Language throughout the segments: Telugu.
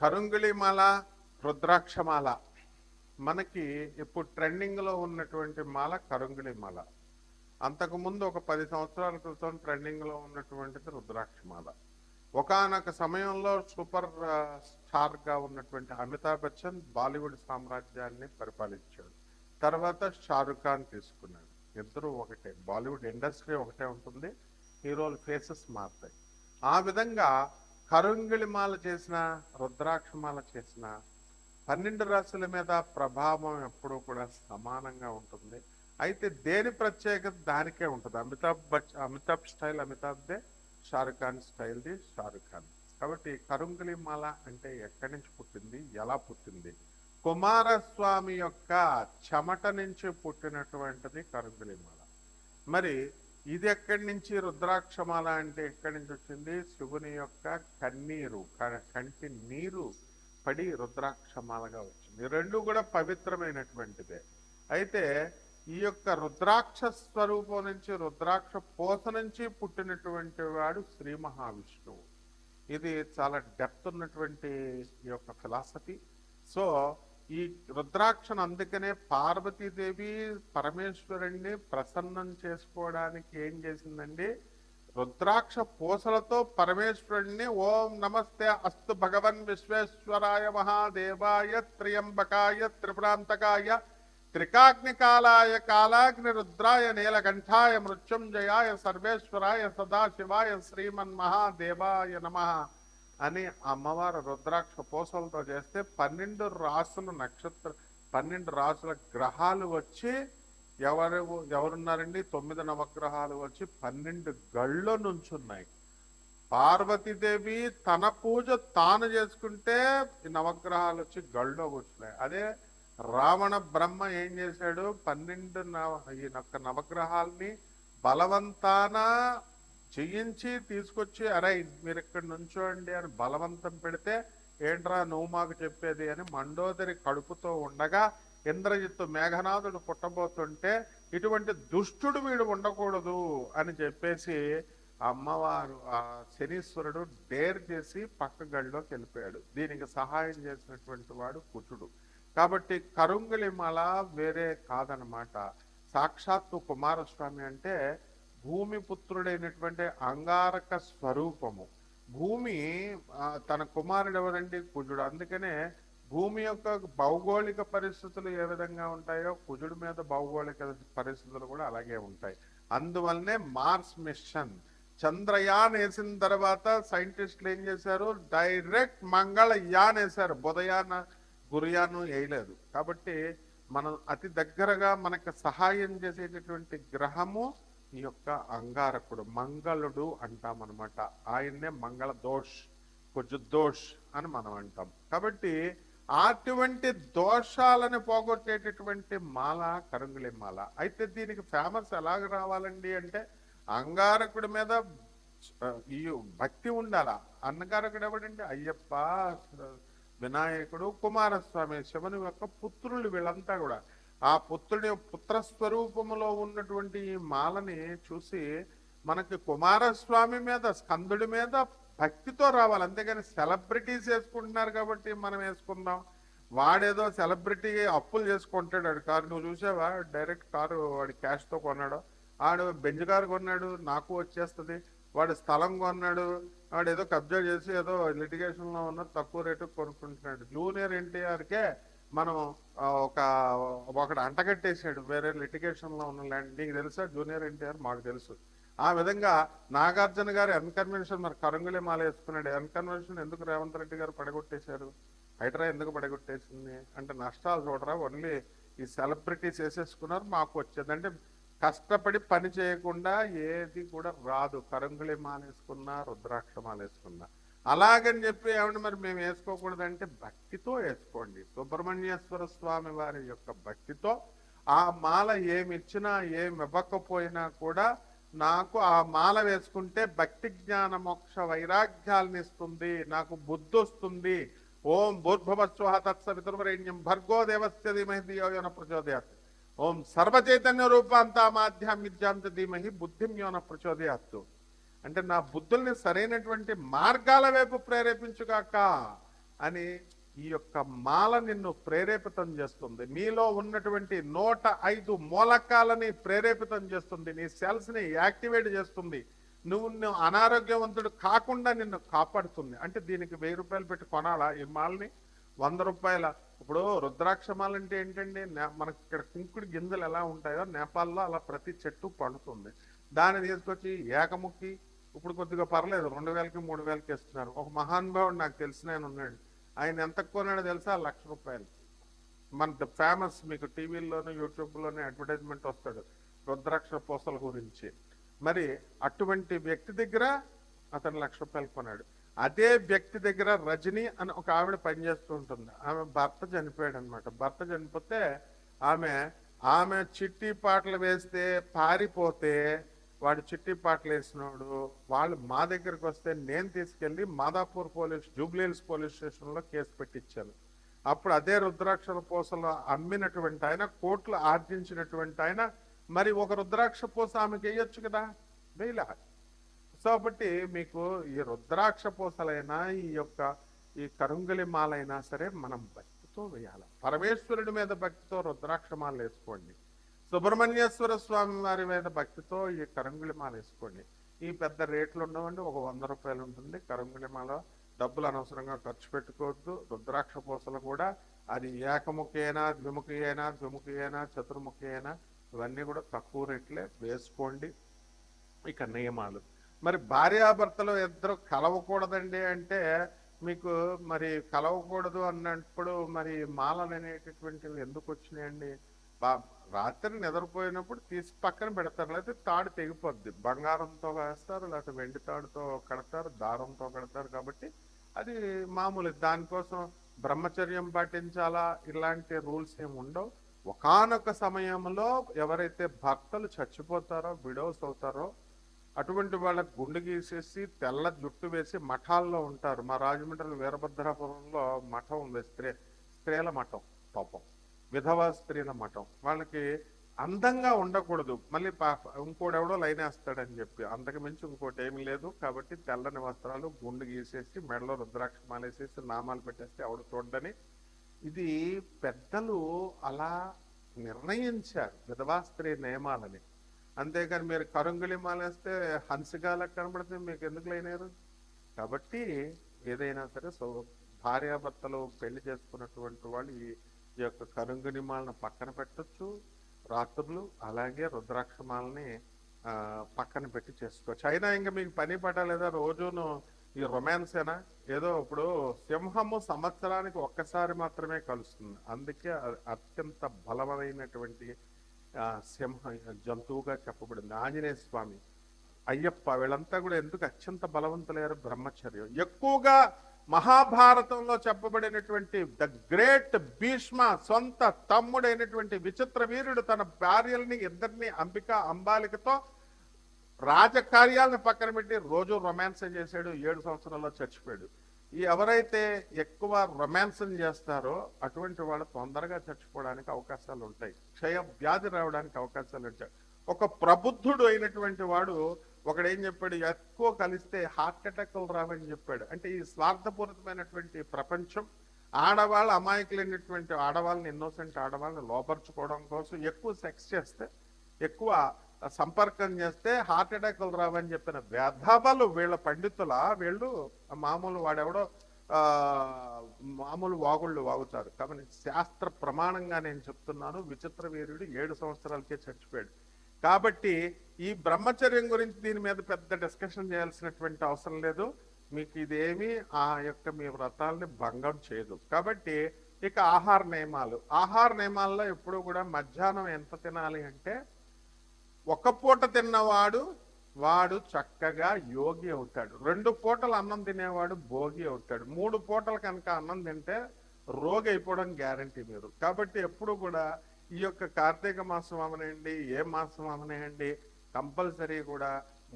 కరుంగిళిమాల రుద్రాక్షమాల. మనకి ఇప్పుడు ట్రెండింగ్లో ఉన్నటువంటి మాల కరుంగిళిమాల. అంతకుముందు ఒక పది సంవత్సరాల క్రితం ట్రెండింగ్లో ఉన్నటువంటిది రుద్రాక్షమాల. ఒకానొక సమయంలో సూపర్ స్టార్గా ఉన్నటువంటి అమితాబ్ బచ్చన్ బాలీవుడ్ సామ్రాజ్యాన్ని పరిపాలించాడు. తర్వాత షారుఖ్ ఖాన్ తీసుకున్నాడు. ఇద్దరు ఒకటే. బాలీవుడ్ ఇండస్ట్రీ ఒకటే ఉంటుంది. హీరోల ఫేసెస్ మారుతాయి. ఆ విధంగా కరుంగిళిమాల చేసిన రుద్రాక్షమాల చేసిన పన్నెండు రాశుల మీద ప్రభావం ఎప్పుడూ కూడా సమానంగా ఉంటుంది. అయితే దేని ప్రత్యేకత దానికే ఉంటుంది. అమితాబ్ బచ్ అమితాబ్ స్టైల్ అమితాబ్దే షారుఖ్ ఖాన్ స్టైల్ది షారుఖ్ ఖాన్. కాబట్టి కరుంగిళిమాల అంటే ఎక్కడి నుంచి పుట్టింది? ఎలా పుట్టింది? కుమారస్వామి యొక్క చెమట నుంచి పుట్టినటువంటిది కరుంగిళిమాల మరి ఇది ఎక్కడి నుంచి? రుద్రాక్షమాల అంటే ఎక్కడి నుంచి వచ్చింది? శివుని యొక్క కన్నీరు కంటి నీరు పడి రుద్రాక్షమాలగా వచ్చింది. రెండు కూడా పవిత్రమైనటువంటిదే. అయితే ఈ యొక్క రుద్రాక్ష స్వరూపం నుంచి రుద్రాక్ష పోత నుంచి పుట్టినటువంటి వాడు శ్రీ మహావిష్ణువు. ఇది చాలా డెప్త్ ఉన్నటువంటి ఈ యొక్క ఫిలాసఫీ. సో ఈ రుద్రాక్షను అందుకనే పార్వతీదేవి పరమేశ్వరుణ్ణి ప్రసన్నం చేసుకోవడానికి ఏం చేసిందండి? రుద్రాక్ష పూసలతో పరమేశ్వరుణ్ణి ఓం నమస్తే అస్తు భగవన్ విశ్వేశ్వరాయ మహాదేవాయ త్రియంబకాయ త్రిపురాంతకాయ త్రికాగ్నికాలాయ కాలాగ్ని రుద్రాయ నీలకంఠాయ మృత్యుంజయాయ సర్వేశ్వరాయ సదాశివాయ శ్రీమన్ మహాదేవాయ నమ. అని అమ్మవారు రుద్రాక్ష పూసలతో చేస్తే పన్నెండు రాసులు నక్షత్ర పన్నెండు రాసుల గ్రహాలు వచ్చి ఎవరు ఎవరున్నారండి? తొమ్మిది నవగ్రహాలు వచ్చి పన్నెండు గళ్ళ నుంచున్నాయి. పార్వతీదేవి తన పూజ తాను చేసుకుంటే ఈ నవగ్రహాలు వచ్చి గళ్ళో కూర్చున్నాయి. అదే రావణ బ్రహ్మ ఏం చేశాడు? పన్నెండు నవ ఈ నవగ్రహాల్ని బలవంతాన చేయించి తీసుకొచ్చి అరే మీరు ఇక్కడ నుంచోండి అని బలవంతం పెడితే ఏంట్రా నువ్వు మాకు చెప్పేది అని మండోదరి కడుపుతో ఉండగా ఇంద్రజిత్తు మేఘనాథుడు పుట్టబోతుంటే ఇటువంటి దుష్టుడు వీడు ఉండకూడదు అని చెప్పేసి అమ్మవారు ఆ శనీశ్వరుడు డేర్ చేసి పక్క గడిలోకి వెళ్ళిపోయాడు. దీనికి సహాయం చేసినటువంటి వాడు కుచుడు కాబట్టి కరుంగులిమల వేరే కాదనమాట. సాక్షాత్తు కుమారస్వామి అంటే భూమి పుత్రుడైనటువంటి అంగారక స్వరూపము. భూమి తన కుమారుడు ఎవరండి? కుజుడు. అందుకనే భూమి యొక్క భౌగోళిక పరిస్థితులు ఏ విధంగా ఉంటాయో కుజుడు మీద భౌగోళిక పరిస్థితులు కూడా అలాగే ఉంటాయి. అందువల్లనే మార్స్ మిషన్. చంద్రయాన్ వేసిన తర్వాత సైంటిస్టులు ఏం చేశారు? డైరెక్ట్ మంగళయాన్ వేశారు. బుధయాన గురుయాను వేయలేదు. కాబట్టి మనం అతి దగ్గరగా మనకు సహాయం చేసేటటువంటి గ్రహము ఈ యొక్క అంగారకుడు మంగళుడు అంటాం అనమాట ఆయన్నే మంగళ దోష్ కొంచెం దోష్ అని మనం అంటాం. కాబట్టి అటువంటి దోషాలను పోగొట్టేటటువంటి మాల కరంగులే మాల. అయితే దీనికి ఫేమస్ ఎలాగ రావాలండి అంటే అంగారకుడి మీద ఈ భక్తి ఉండాలా? అంగారకుడు ఎవడండి? అయ్యప్ప వినాయకుడు కుమారస్వామి శివుని యొక్క పుత్రులు వీళ్ళంతా కూడా. ఆ పుత్రుడి పుత్రస్వరూపములో ఉన్నటువంటి ఈ మాలని చూసి మనకి కుమారస్వామి మీద స్కందుడి మీద భక్తితో రావాలి. అంతేగాని సెలబ్రిటీస్ వేసుకుంటున్నారు కాబట్టి మనం వేసుకుందాం. వాడేదో సెలబ్రిటీ అప్పులు చేసుకుంటాడు కారు. నువ్వు చూసావా? డైరెక్ట్ కారు వాడి క్యాష్తో కొన్నాడు. ఆడు బెంజ్ కారు కొన్నాడు నాకు వచ్చేస్తుంది. వాడు స్థలం కొన్నాడు వాడు ఏదో కబ్జా చేసి ఏదో లిటిగేషన్లో ఉన్న తక్కువ రేటు కొనుక్కుంటున్నాడు. జూనియర్ ఎన్టీఆర్కే మనం ఒక ఒకడు అంటగట్టేసాడు వేరే లిటికేషన్లో ఉన్న ల్యాండ్. నీకు తెలుసా? జూనియర్ ఎన్టీఆర్ మాకు తెలుసు. ఆ విధంగా నాగార్జున గారు ఎన్కన్వెన్షన్ మరి కరంగులే మాల వేసుకున్నాడు. ఎన్కన్వెన్షన్ ఎందుకు రేవంత్ రెడ్డి గారు పడగొట్టేశారు? హైడ్రా ఎందుకు పడగొట్టేసింది? అంటే నష్టాలు చూడరా? ఓన్లీ ఈ సెలబ్రిటీస్ వేసేసుకున్నారు మాకు వచ్చేది. అంటే కష్టపడి పని చేయకుండా ఏది కూడా రాదు. కరంగుళి మాల వేసుకున్నా రుద్రాక్ష మాల వేసుకున్నా. అలాగని చెప్పి ఏమంటే మరి మేము వేసుకోకూడదంటే భక్తితో వేసుకోండి. సుబ్రహ్మణ్యేశ్వర స్వామి వారి యొక్క భక్తితో ఆ మాల ఏమిచ్చినా ఏమి ఇవ్వకపోయినా కూడా నాకు ఆ మాల వేసుకుంటే భక్తి జ్ఞాన మోక్ష వైరాగ్యాలను ఇస్తుంది నాకు బుద్ధి వస్తుంది. ఓం భూర్భవస్వ తత్సవితుర్వరేణ్యం భర్గో దేవస్య ధీమహి ధియో యోన ప్రచోదయాత్. ఓం సర్వచైతన్య రూపాంత విద్యాంత ధీమహి బుద్ధిం యోన ప్రచోదయాత్తు అంటే నా బుద్ధుల్ని సరైనటువంటి మార్గాల వైపు ప్రేరేపించుగాక అని ఈ యొక్క మాల నిన్ను ప్రేరేపితం చేస్తుంది. మీలో ఉన్నటువంటి నూట ఐదు మూలకాలని ప్రేరేపితం చేస్తుంది. నీ సెల్స్ని యాక్టివేట్ చేస్తుంది. నువ్వు నువ్వు అనారోగ్యవంతుడు కాకుండా నిన్ను కాపాడుతుంది. అంటే దీనికి వెయ్యి రూపాయలు పెట్టి కొనాలా ఈ మాలని? వంద రూపాయల. ఇప్పుడు రుద్రాక్ష ఏంటండి? నే- మనకి ఇక్కడ కుంకుడు గింజలు ఎలా ఉంటాయో నేపాల్లో అలా ప్రతి చెట్టు పండుతుంది. దాన్ని తీసుకొచ్చి ఏకముక్కి ఇప్పుడు కొద్దిగా పర్లేదు రెండు వేలకి మూడు వేలకి ఇస్తున్నారు. ఒక మహానుభావుడు నాకు తెలిసిన ఆయన ఉన్నాడు. ఆయన ఎంత కొన్నాడో తెలుసా? లక్ష రూపాయలు. మన ఫేమస్ మీకు టీవీల్లోనూ యూట్యూబ్లోనే అడ్వర్టైజ్మెంట్ వస్తాడు రుద్రాక్ష పూసల గురించి. మరి అటువంటి వ్యక్తి దగ్గర అతను లక్ష రూపాయలు కొన్నాడు. అదే వ్యక్తి దగ్గర రజని అని ఒక ఆవిడ పనిచేస్తూ ఉంటుంది. ఆమె భర్త చనిపోయాడు అనమాట భర్త చనిపోతే ఆమె ఆమె చిట్టి పాటలు వేస్తే పారిపోతే వాడు చిట్టి పాటలు వేసినోడు వాళ్ళు మా దగ్గరికి వస్తే నేను తీసుకెళ్ళి మాదాపూర్ పోలీస్ జూబ్లీహిల్స్ పోలీస్ స్టేషన్లో కేసు పెట్టించాను అప్పుడు అదే రుద్రాక్షల పూసలు అమ్మినటువంటి ఆయన కోట్లు ఆర్జించినటువంటి ఆయన మరి ఒక రుద్రాక్ష పూస ఆమెకి వేయొచ్చు కదా? వేయలే. సో కాబట్టి మీకు ఈ రుద్రాక్ష పూసలైనా ఈ యొక్క ఈ కరుంగలి మాలైనా సరే మనం భక్తితో వేయాలి. పరమేశ్వరుడి మీద భక్తితో రుద్రాక్ష మాల వేసుకోండి. సుబ్రహ్మణ్యేశ్వర స్వామి వారి మీద భక్తితో ఈ కరంగుళి మాల వేసుకోండి. ఈ పెద్ద రేట్లు ఉండవండి ఒక వంద రూపాయలు ఉంటుంది. కరంగుళి మాల డబ్బులు అనవసరంగా ఖర్చు పెట్టుకోవద్దు. రుద్రాక్ష పూసలు కూడా అది ఏకముఖి అయినా ద్విముఖి అయినా ద్విముఖి అయినా చతుర్ముఖి అయినా ఇవన్నీ కూడా తక్కువ రేట్లే వేసుకోండి. ఇక నియమాలు. మరి భార్యాభర్తలు ఇద్దరు కలవకూడదండి అంటే మీకు మరి కలవకూడదు అన్నప్పుడు మరి మాలలు అనేటటువంటివి ఎందుకు వచ్చినాయండి? బా- రాత్రి నిద్రపోయినప్పుడు తీసి పక్కన పెడతారు లేకపోతే తాడు తెగిపోద్ది. బంగారంతో వేస్తారు లేకపోతే వెండి తాడుతో కడతారు దారంతో కడతారు కాబట్టి అది మామూలు. దానికోసం బ్రహ్మచర్యం పాటించాలా? ఇలాంటి రూల్స్ ఏమి ఉండవు. ఒకానొక సమయంలో ఎవరైతే భర్తలు చచ్చిపోతారో విడోస్ అవుతారో అటువంటి వాళ్ళకి గుండు గీసేసి తెల్ల జుట్టు వేసి మఠాల్లో ఉంటారు. మా రాజమండ్రి వీరభద్రాపురంలో మఠం ఉంది. స్త్రీ స్త్రీల మఠం పాపం. విధవా స్త్రీల మఠం. వాళ్ళకి అందంగా ఉండకూడదు. మళ్ళీ పాప ఇంకోడెవడో లైన్ వేస్తాడని చెప్పి. అంతకు మించి ఇంకోటి ఏమీ లేదు. కాబట్టి తెల్లని వస్త్రాలు గుండు గీసేసి మెడలో రుద్రాక్ష మాలేసేసి నామాలు పెట్టేస్తే ఎవడు చూడని ఇది పెద్దలు అలా నిర్ణయించారు. విధవా స్త్రీ నియమాలని. అంతేకాని మీరు కరుంగులి మాలేస్తే హంసగాలకు కనబడితే మీకు ఎందుకు లేనారు? కాబట్టి ఏదైనా సరే సో భార్యాభర్తలు పెళ్ళి చేసుకున్నటువంటి వాళ్ళు ఈ యొక్క కరుంగుని మాలను పక్కన పెట్టచ్చు రాత్రులు అలాగే రుద్రాక్షమాలని పక్కన పెట్టి చేసుకోవచ్చు. అయినా ఇంకా మీకు పని పడలేదా రోజును ఈ రొమాన్సేనా? ఏదో ఇప్పుడు సింహము సంవత్సరానికి ఒక్కసారి మాత్రమే కలుస్తుంది. అందుకే అత్యంత బలమైనటువంటి సింహ జంతువుగా చెప్పబడింది. ఆంజనేయ స్వామి అయ్యప్ప వీళ్ళంతా కూడా ఎందుకు అత్యంత బలవంతులయ్యారు? బ్రహ్మచర్యం. ఎక్కువగా మహాభారతంలో చెప్పబడినటువంటి ద గ్రేట్ భీష్మ సొంత తమ్ముడైనటువంటి విచిత్ర వీరుడు తన భార్యల్ని ఇద్దరిని అంబిక అంబాలికతో రాజకార్యాలను పక్కన పెట్టి రోజు రొమాన్స్ చేశాడు. ఏడు సంవత్సరాల్లో చచ్చిపోయాడు. ఎవరైతే ఎక్కువ రొమాన్స్ చేస్తారో అటువంటి వాళ్ళు తొందరగా చచ్చిపోవడానికి అవకాశాలు ఉంటాయి. క్షయ వ్యాధి రావడానికి అవకాశాలు ఉంటాయి. ఒక ప్రబుద్ధుడు అయినటువంటి వాడు ఒకడేం చెప్పాడు? ఎక్కువ కలిస్తే హార్ట్ అటాక్లు రావని చెప్పాడు. అంటే ఈ స్వార్థపూరితమైనటువంటి ప్రపంచం ఆడవాళ్ళు అమాయకులైనటువంటి ఆడవాళ్ళని ఇన్నోసెంట్ ఆడవాళ్ళని లోపరుచుకోవడం కోసం ఎక్కువ సెక్స్ చేస్తే ఎక్కువ సంపర్కం చేస్తే హార్ట్ అటాక్లు రావని చెప్పిన వ్యధబలు వీళ్ళ పండితుల వీళ్ళు మామూలు వాడెవడో మామూలు వాగుళ్ళు వాగుతారు. కాబట్టి శాస్త్ర ప్రమాణంగా నేను చెప్తున్నాను. విచిత్ర వీరుడు ఏడు సంవత్సరాలకే చచ్చిపోయాడు. కాబట్టి ఈ బ్రహ్మచర్యం గురించి దీని మీద పెద్ద డిస్కషన్ చేయాల్సినటువంటి అవసరం లేదు. మీకు ఇదేమి ఆ యొక్క మీ వ్రతాలని భంగం చేయదు. కాబట్టి ఇక ఆహార నియమాలు. ఆహార నియమాల్లో ఎప్పుడు కూడా మధ్యాహ్నం ఎంత తినాలి అంటే ఒక పూట తిన్నవాడు వాడు చక్కగా యోగి అవుతాడు. రెండు పూటలు అన్నం తినేవాడు భోగి అవుతాడు. మూడు పూటలు కనుక అన్నం తింటే రోగి అయిపోవడం గ్యారంటీ మీరు. కాబట్టి ఎప్పుడు కూడా ఈ యొక్క కార్తీక మాసం అవనండి ఏ మాసం అవనండి కంపల్సరీ కూడా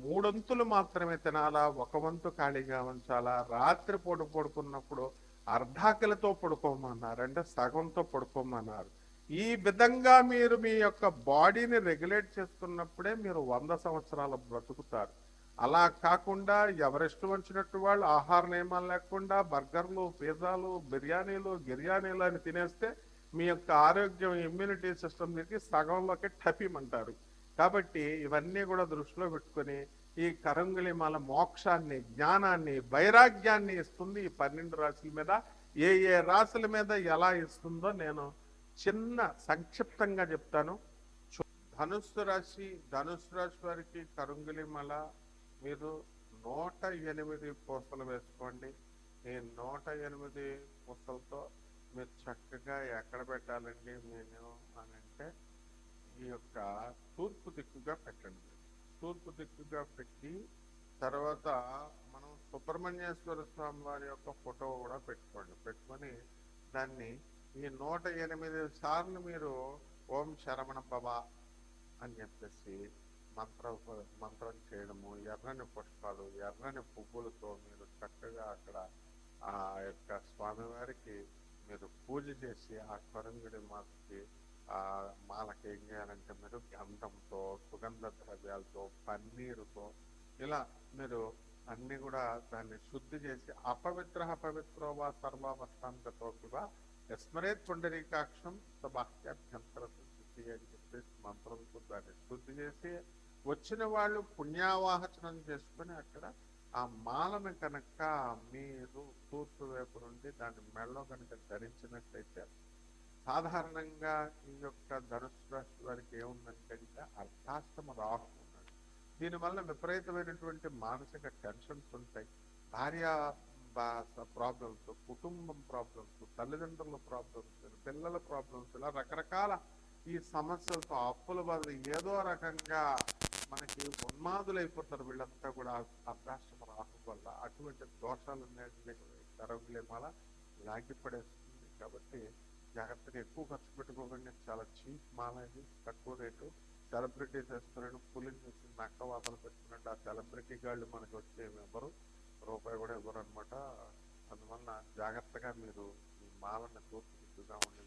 మూడొంతులు మాత్రమే తినాలా ఒక వంతు ఖాళీగా ఉంచాలా రాత్రి పూట పడుకున్నప్పుడు అర్ధాకలతో పడుకోమన్నారు అంటే సగంతో పడుకోమన్నారు. ఈ విధంగా మీరు మీ యొక్క బాడీని రెగ్యులేట్ చేసుకున్నప్పుడే మీరు వంద సంవత్సరాలు బ్రతుకుతారు. అలా కాకుండా ఎవరెస్ట్ వచ్చినట్టు వాళ్ళు ఆహార నియమాలు లేకుండా బర్గర్లు పిజ్జాలు బిర్యానీలు గిర్యానీలు అని తినేస్తే మీ యొక్క ఆరోగ్యం ఇమ్యూనిటీ సిస్టమ్కి సగంలోకి టపిమంటారు. కాబట్టి ఇవన్నీ కూడా దృష్టిలో పెట్టుకొని ఈ కరంగులి మాల మోక్షాన్ని జ్ఞానాన్ని వైరాగ్యాన్ని ఇస్తుంది ఈ పన్నెండు రాశుల మీద. ఏ ఏ రాశుల మీద ఎలా ఇస్తుందో నేను చిన్న సంక్షిప్తంగా చెప్తాను. ధనుస్సు రాశి ధనుస్సు రాశి వారికి కరుంగులి మల మీరు నూట ఎనిమిది పూసలు వేసుకోండి. ఈ నూట ఎనిమిది పూసలతో మీరు చక్కగా ఎక్కడ పెట్టాలండి నేను అని అంటే ఈ యొక్క తూర్పు దిక్కుగా పెట్టండి. తూర్పు దిక్కుగా పెట్టి తర్వాత మనం సుబ్రహ్మణ్యేశ్వర స్వామి వారి యొక్క ఫోటో కూడా పెట్టుకోండి. పెట్టుకొని దాన్ని ఈ నూట ఎనిమిది సార్లు మీరు ఓం శరవణ భవ అని చెప్పేసి మంత్ర మంత్రం చేయడము ఎర్రని పుష్పాలు ఎర్రని పువ్వులతో మీరు చక్కగా అక్కడ ఆ యొక్క స్వామివారికి మీరు పూజ చేసి ఆ కొరంగుడి మాతకి ఆ మాలకి ఏం చేయాలంటే మీరు గంధంతో సుగంధ ద్రవ్యాలతో పన్నీరుతో ఇలా మీరు అన్ని కూడా దాన్ని శుద్ధి చేసి అపవిత్ర అపవిత్రోవా సర్వావస్థాంతతో కూడా స్మరేత్ పుండరీకాక్షం బాహ్యాభ్యంతర శుద్ధి అని చెప్పేసి మంత్రంతో దాన్ని శుద్ధి చేసి వచ్చిన వాళ్ళు పుణ్యావాహచనం చేసుకుని అక్కడ ఆ మాలను కనుక మీరు తూర్పు వైపు నుండి దాని మెడలో కనుక ధరించినట్లయితే సాధారణంగా ఈ యొక్క ధనుసు రాశి వారికి ఏముందంటే అర్థాష్టమ రాహు ఉన్నాడు. దీనివల్ల విపరీతమైనటువంటి మానసిక టెన్షన్స్ ఉంటాయి. భార్య ప్రాబ్లమ్స్ కుటుంబం ప్రాబ్లమ్స్ తల్లిదండ్రుల ప్రాబ్లమ్స్ పిల్లల ప్రాబ్లమ్స్ ఇలా రకరకాల ఈ సమస్యలతో అప్పుల బాధలు ఏదో రకంగా మనకి ఉన్మాదులైపోతారు వీళ్ళంతా కూడా. అర్ధాష్టమ రాహు వల్ల అటువంటి దోషాలు కరవులే మాల లాగి పడేస్తుంది. కాబట్టి జాగ్రత్తగా ఎక్కువ ఖర్చు పెట్టుకోకండి. చాలా చీప్ మాల ఇది తక్కువ రేటు. సెలబ్రిటీస్ వేస్తున్నాడు పులిని చూసి నక్క వాతలు పెట్టుకున్నట్టు ఆ సెలబ్రిటీ గాళ్ళు మనకి వచ్చే ఎవరు? రూపాయి కూడా ఇవ్వరు అనమాట అందువల్ల జాగ్రత్తగా మీరు ఈ మాలను తూర్పు దిక్కుగా ఉండి